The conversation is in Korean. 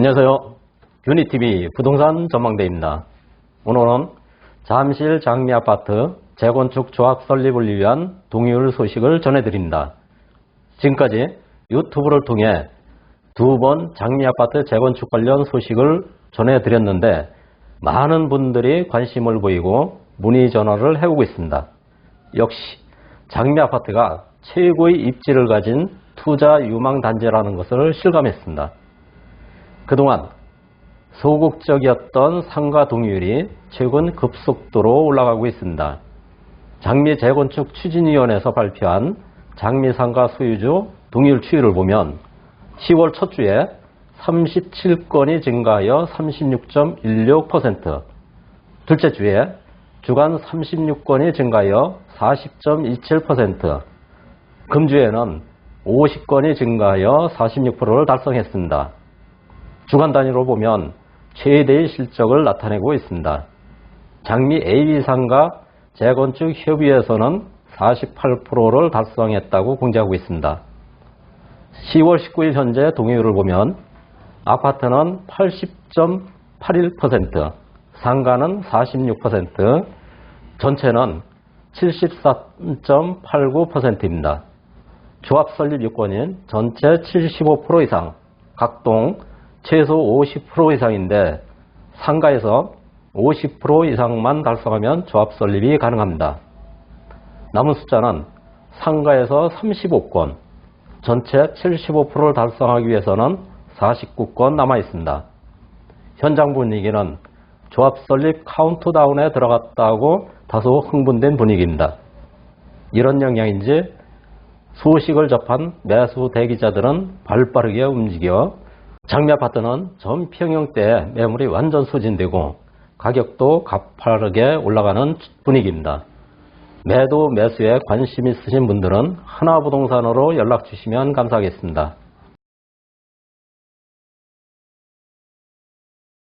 안녕하세요. 유니TV 부동산 전망대입니다. 오늘은 잠실 장미아파트 재건축 조합 설립을 위한 동의율 소식을 전해드립니다. 지금까지 유튜브를 통해 두 번 장미아파트 재건축 관련 소식을 전해드렸는데 많은 분들이 관심을 보이고 문의 전화를 해오고 있습니다. 역시 장미아파트가 최고의 입지를 가진 투자 유망 단지라는 것을 실감했습니다. 그동안 소극적이었던 상가 동의율이 최근 급속도로 올라가고 있습니다. 장미 재건축 추진위원회에서 발표한 장미 상가 소유주 동의율 추이를 보면 10월 첫 주에 37건이 증가하여 36.16%, 둘째 주에 주간 36건이 증가하여 40.27%, 금주에는 50건이 증가하여 46%를 달성했습니다. 주간 단위로 보면 최대의 실적을 나타내고 있습니다. 장미 AB상가 재건축 협의회에서는 48%를 달성했다고 공지하고 있습니다. 10월 19일 현재 동의율을 보면 아파트는 80.81%, 상가는 46%, 전체는 74.89%입니다. 조합 설립 요건인 전체 75% 이상, 각동 최소 50% 이상인데 상가에서 50% 이상만 달성하면 조합 설립이 가능합니다. 남은 숫자는 상가에서 35건, 전체 75%를 달성하기 위해서는 49건 남아 있습니다. 현장 분위기는 조합 설립 카운트다운에 들어갔다고 다소 흥분된 분위기입니다. 이런 영향인지 소식을 접한 매수 대기자들은 발빠르게 움직여 장미 아파트는 전 평형대 매물이 완전 소진되고 가격도 가파르게 올라가는 분위기입니다. 매도 매수에 관심 있으신 분들은 하나부동산으로 연락 주시면 감사하겠습니다.